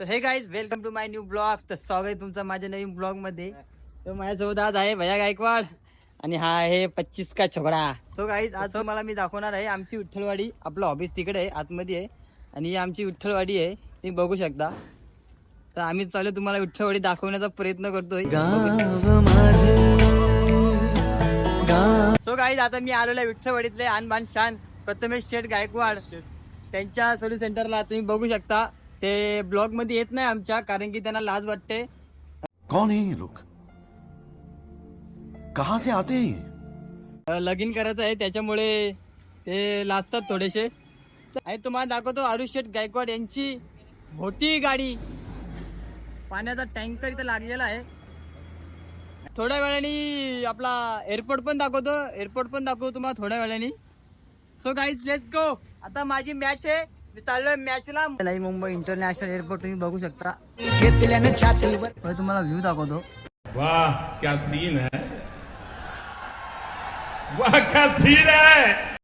तर hey guys welcome to my new blog तर स्वागत आहे तुमचं माझ्या नवीन ब्लॉगमध्ये. तर माझ्यासोबत आज आहे भैया गायकवाड आणि हा आहे पच्चीस का छोकडा सो गाईज आज तुम्हाला मी दाखवणार आहे आमची विठ्ठलवाडी आपलं ऑफिस तिकडे आहे आतमध्ये आहे. आणि ही आमची विठ्ठलवाडी आहे तुम्ही बघू शकता. तर आम्ही चालू तुम्हाला विठ्ठलवाडी दाखवण्याचा प्रयत्न करतोय. सो गाईज आता मी आलेलो आहे विठ्ठलवाडीतले आणबान शान प्रथमेश शेठ गायकवाड. त्यांच्या सर्व्हिस सेंटरला तुम्ही बघू शकता. ते ब्लॉगमध्ये येत नाही आमच्या कारण की त्यांना लाज वाटते. कौन है ये लोग? कहां से आते हैं ये? लगीन करायचं आहे त्याच्यामुळे ते लाजतात थोडेसे. आणि तुम्हाला दाखवतो आरुष शेठ गायकवाड यांची मोठी गाडी. पाण्याचा टँकर इथं लागलेला आहे. थोड्या वेळाने आपला एअरपोर्ट पण दाखवतो. एअरपोर्ट पण दाखवतो तुम्हाला थोड्या वेळाने. सो गाईज लेट्स गो आता माझी मॅच आहे. मी चाललोय मॅचला नाही मुंबई इंटरनॅशनल एअरपोर्ट तुम्ही बघू शकता. पहिले तुम्हाला व्ह्यू दाखवतो. वाह क्या सीन है. वाह क्या सीन है.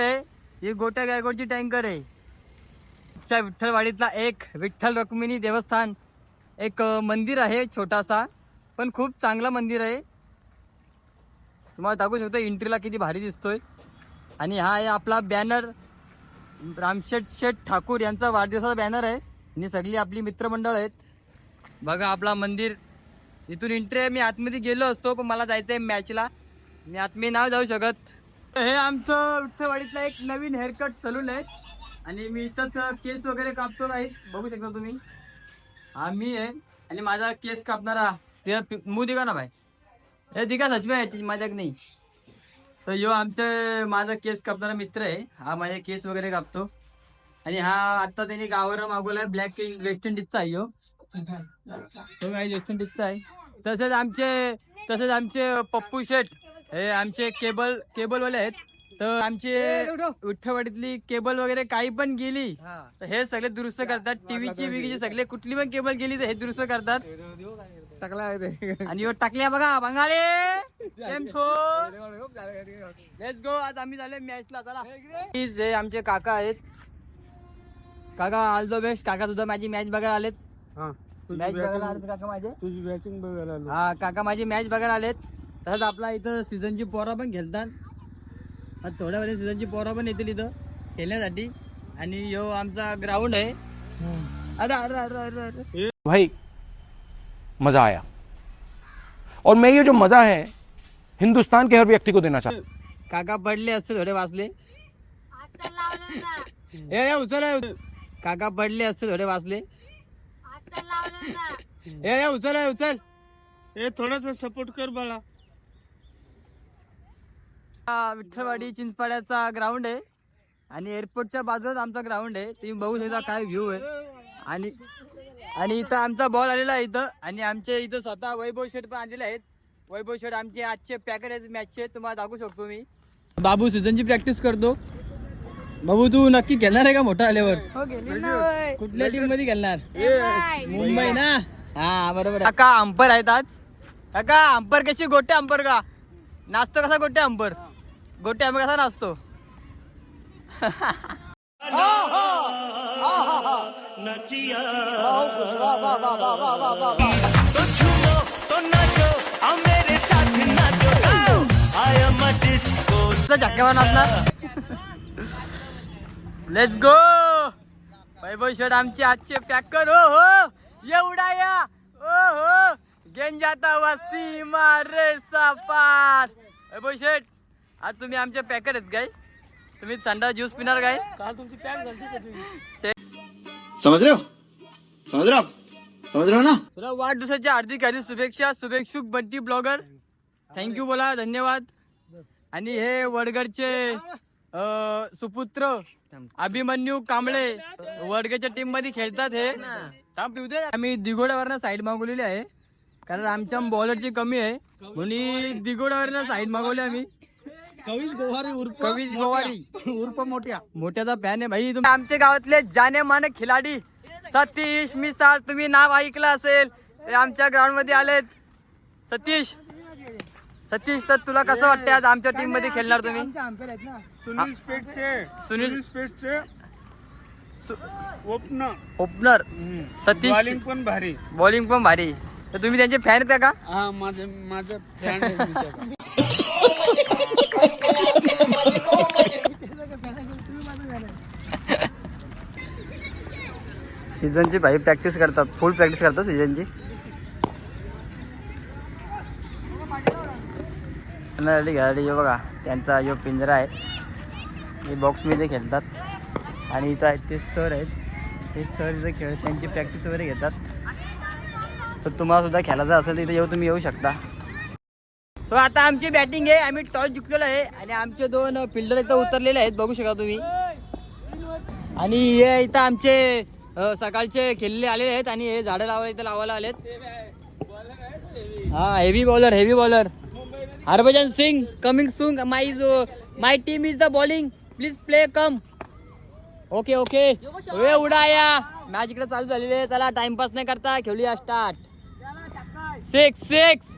आहे. ही गोट्या गायकोडची टँकर आहे. च्या विठ्ठलवाडीतला एक विठ्ठल रुक्मिणी देवस्थान. एक मंदिर आहे छोटासा पण खूप चांगला मंदिर आहे. तुम्हाला दाखवू शकतो एंट्रीला किती भारी दिसतोय. आणि हा आहे आपला बॅनर रामशेठ शेठ ठाकूर यांचा वाढदिवसाचा बॅनर आहे. आणि सगळी आपली मित्रमंडळ आहेत. बघा आपला मंदिर. इथून एंट्री आहे. मी आतमध्ये गेलो असतो पण मला जायचं आहे मॅचला मी आतमध्ये नाही जाऊ शकत. हे आमचं विठ्ठलवाडीतलं एक नवीन हेअरकट सलून आहे. आणि मी इथंच केस वगैरे कापतो नाही बघू शकता तुम्ही. हा मी आहे. आणि माझा केस कापणारा ते मू दिगा ना भाई. हे दिगा सचवे आहे ती माझ्याक नाही. तर यो आमचं माझा केस कापणारा मित्र आहे. हा माझे केस वगैरे कापतो. आणि हा आता त्यांनी गावावर मागवलाय ब्लॅक वेस्ट इंडिजचा आहे यो. तो वेस्ट इंडिजचा आहे. तसेच आमचे तसेच आमचे पप्पू शेठ. हे आमचे केबल केबल वाले आहेत. तर आमचे विठ्ठवाडीतली केबल वगैरे काही पण गेली तर हे सगळे दुरुस्त करतात. टीव्हीची विगीची सगळे कुठली पण केबल गेली तर हे दुरुस्त करतात. आणि ह्यो टाकल्या बघा बंगाले. केम छो. लेट्स गो आज आम्ही झाले मॅचला. चला. Please, हे आमचे काका आहेत. काका ऑल द बेस्ट काका सुद्धा माझी मॅच बघायला आलेत. मॅच बघायला आलेत काका माझे? तुझी बॅटिंग बघायला आलो. हा काका माझी मॅच बघायला आलेत. तसंच आपला इथं सीझनची पोरा पण खेळतात. आता थोड्या वेळी सीझनची पोरा पण येतील इथं खेळण्यासाठी. आणि यो आमचा ग्राउंड आहे. अरे अरे अरे अरे अरे. भाई मजा आया. और मैं ये जो मजा है हिंदुस्तान के हर व्यक्ति को देना चाहता हूं। काका पडले असते थोडे वाचले. ए ए, उचल ए, उचल. काका पडले असते थोडे वाचले. ए ए, उचल ए, उचल. हे थोडासा सपोर्ट कर बाळा. हा विठ्ठलवाडी चिंचपाड्याचा ग्राउंड आहे. आणि एअरपोर्टच्या बाजूलाच आमचा ग्राउंड आहे. तुम्ही बघू शकता काय व्ह्यू आहे. आणि आणि इथं आमचा बॉल आलेला आहे इथं. आणि आमचे इथं स्वतः वैभव शेठ पण आलेले आहेत. वैभव शेठ आमचे आजचे पॅकेट आहेत. मॅचचे तुम्हाला दाखवू शकतो मी. बाबू सीझनची प्रॅक्टिस करतो. बाबू तू नक्की खेळणार आहे का मोठा आल्यावर? कुठल्या टीममध्ये खेळणार? मुंबई. ना? हा बरोबर काका अंपर आहेत आज. काका अंपर कशी? गोटे अंपर का? नाचतो कसा गोटे अंपर गोटे अंपर कसा नाचतो? नाचणार? लेट्स गो वैभव शेठ आमचे आजचे पॅकर हो हो. एवढा या. ओ हो. गेंजाता वासी मारे सापार वैभव शेठ आज तुम्ही आमचे पॅकर आहेत काय तुम्ही थंडा ज्यूस पिणार काय काल तुमची पॅक झाली का तुम्ही समझ रहे हो समझ रहे हो आप समझ रहे हो ना? तुला वाढदिवसाच्या हार्दिक हार्दिक शुभेच्छा शुभेच्छुक बंटी ब्लॉगर. थँक्यू बोला धन्यवाद. आणि हे वडगडचे सुपुत्र अभिमन्यू कांबळे वडगडच्या टीममध्ये खेळतात हे. थांब पिऊ दे. आम्ही दिघोड्यावरनं साईड मागवलेली आहे. कारण आमच्या बॉलरची कमी आहे. म्हणून दिगोडावर साईड मागवली आम्ही. कवीश गोवारी उर्फ कवीज गोवारी. उर्फ मोठ्या मोठ्याचा फॅन आहे भाई. तुम्ही आमच्या गावातले जाने मान खिलाडी. सतीश मिसाळ तुम्ही नाव ऐकलं असेल ते आमच्या ग्राउंडमध्ये आलेत. सतीश. सतीश तर तुला कसं वाटतं आज आमच्या टीममध्ये खेळणार तुम्ही? सुनील स्पेटचे. सुनील स्पेटचे. सु- ओपन ओपनर. सतीश. बॉलिंग पण भारी. बॉलिंग पण भारी. तर तुम्ही त्यांचे फॅन आहेत का? हा माझं माझं फॅन. सीझनची भाई प्रॅक्टिस करतात फुल प्रॅक्टिस करतात सीझनची गाडी गाडी हे बघा त्यांचा जो पिंजरा आहे हे बॉक्समध्ये खेळतात. आणि इथं आहेत ते सर आहेत. ते सर इथं खेळ त्यांची प्रॅक्टिस वगैरे घेतात. तर तुम्हाला सुद्धा खेळायचं असेल तर इथे येऊ तुम्ही येऊ शकता. सो आता आमची बॅटिंग आहे. आम्ही टॉस जिंकलेलो आहे. आणि आमचे दोन फिल्डर इथं उतरलेले आहेत. बघू शकता तुम्ही. आणि हे इथं आमचे सकाळचे खेळले आलेले आहेत. आणि हे झाडं लावायला इथं लावायला आलेत. हा heavy bowler heavy bowler Harbhajan Singh coming सुंग my my team is the bowling please play come okay okay उडा या. मॅच इकडे चालू झालेली आहे. चला टाइमपास नाही करता. खेळूया स्टार्ट सिक्स सिक्स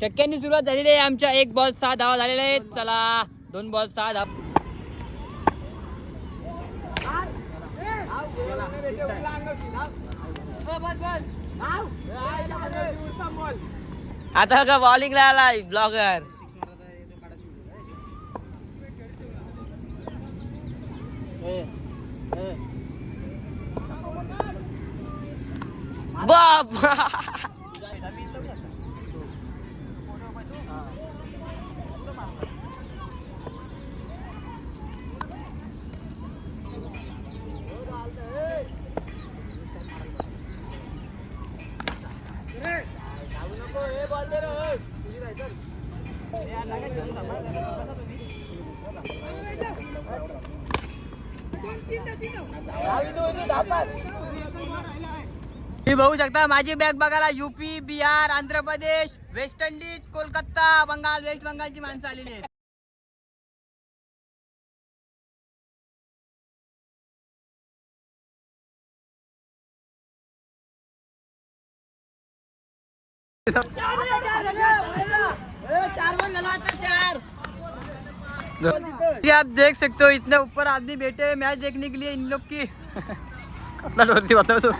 चक्क्यांनी सुरुवात झालेली आहे. आमच्या एक बॉल सहा धावा झालेले आहेत. चला दोन बॉल सहा धावा. आता का बॉलिंगला आलाय ब्लॉगर बाप! तुम्ही बघू शकता माझी बॅग बघायला UP Bihar Andhra Pradesh West Indies Kolkata Bengal West बंगालची माणसं आलेली आहेत. ये आप देख सकते हो इतने ऊपर आदमी बैठे हैं मैच देखने के लिए इन लोग की। कतला डोरती बताओ तो।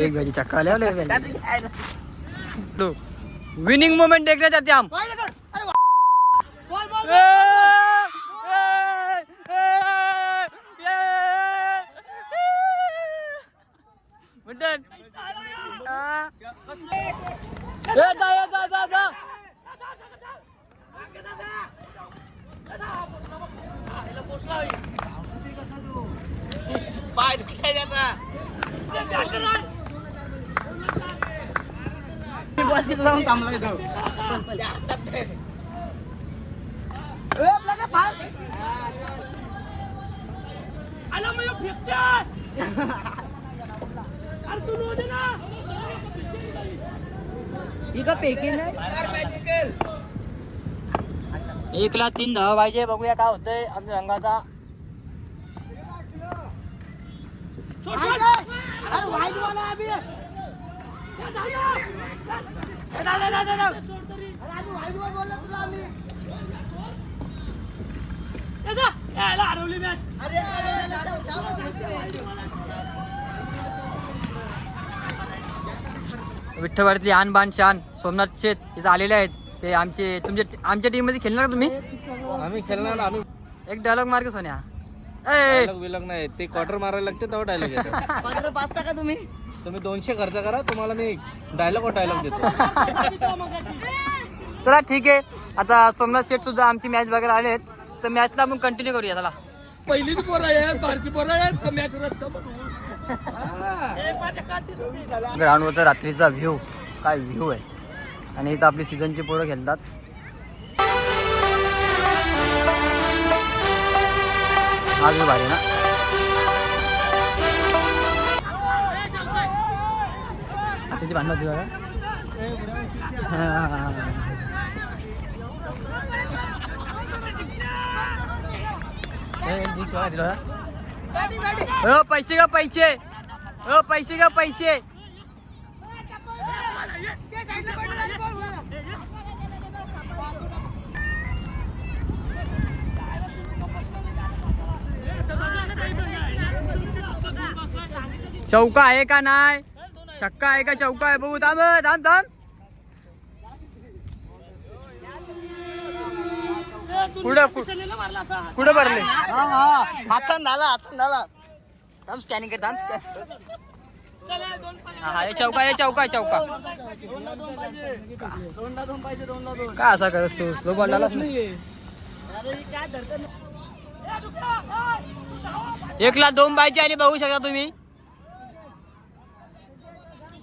एक बजे चक्का आले विनिंग मोमेंट देखने जाते हम ए, ए, ए, ए, म्हणतात. आ. ए, जा, ए, जा, जा, जा. पाय दुखताय त्याचा बॉल तिथं जाऊन थांबला इथं एकला तीन धावा पाहिजे बघूया काय होतंय आमच्या संघाचा विठ्ठलवाडीतली आन बान शान सोमनाथ शेत इथं आलेले आहेत. ते आमचे तुमच्या आमच्या टीममध्ये खेळणार का तुम्ही? आम्ही खेळणार आम्ही एक डायलॉग मार्ग सोन्या. ए! नाही ते क्वार्टर मारायला लागते तेव्हा डायलॉग पाचता का तुम्ही? तुम्ही दोनशे खर्च करा तुम्हाला मी डायलॉग और डायलॉग देतो. चला ठीक आहे. आता सोमनाथ शेठ सुद्धा आमची मॅच बघायला आले आहेत तर मॅचला आपण कंटिन्यू करूया चला. पहिलीच पोरं आहेत बारकी पोरं आहेत का मॅच रद्द ग्राउंडवरचा रात्रीचा व्ह्यू काय व्ह्यू आहे? आणि इथं आपली सीझनची पोरं खेळतात. आज भारी ना? त्याची भांडण होती बघा हा, हा, हा, हा. ए, जी केव्हा दिलं होतं? अ, पैसे का पैसे अ पैसे का पैसे चौका आहे का नाही छक्का आहे का चौका आहे? बघू थांब थांब थांब कुठं कु- कुठं भरले? हा हा. हातान झाला हातान झाला. थांब स्कॅनिंग कर थांब स्कॅन हा हा चौका हे चौका चौका. काय असा करस तू? स्लो बॉल आलाच नाही. एक लाख दोन बायचे आणि बघू शकता तुम्ही.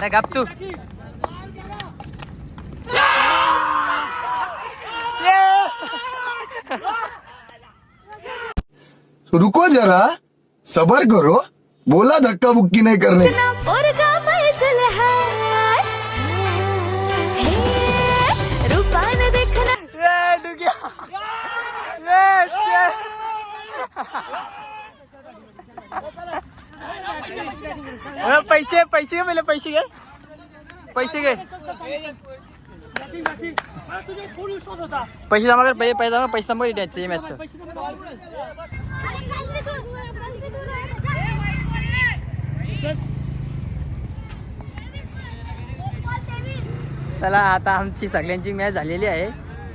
अरे गप तू। रुको जरा सबर करो बोला धक्का बुक्की नहीं करने पैसे पैसे घे पहिले पैसे घे. पैसे घे. पैसे जमा कर पहिले पैसे जमा पैसे जमा कर द्यायचे मॅचचं चला आता आमची सगळ्यांची मॅच झालेली आहे.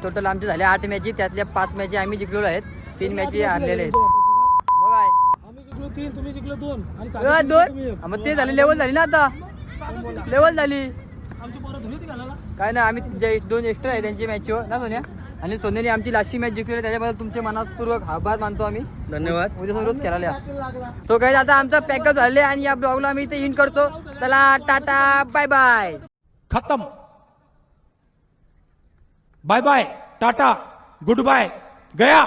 टोटल आमची झाली आठ मॅची त्यातल्या पाच मॅची आम्ही जिंकलेलो आहेत. तीन मॅची हारलेले आहेत मग काय आम्ही जिंकलो तीन तुम्ही जिंकलो दोन. आणि दोन? हा, मग ते झाले लेवल झाली ना आता. लेवल झाली. आमची पोरं धुली ती घालायला. काय ना आम्ही जे दोन एक्स्ट्रा आहे त्यांची मॅचवर ना सोन्या? आणि सोन्याने आमची लास्टची मॅच जिंकली त्याच्याबद्दल तुमचे मनापूर्वक आभार मानतो आम्ही. धन्यवाद. उद्या रोज खेळायला सो काही आता आमचा पॅकअप झाले आणि या ब्लॉगला आम्ही इथे इन करतो. चला टाटा बाय बाय खत्म. Bye bye tata. Good bye गया.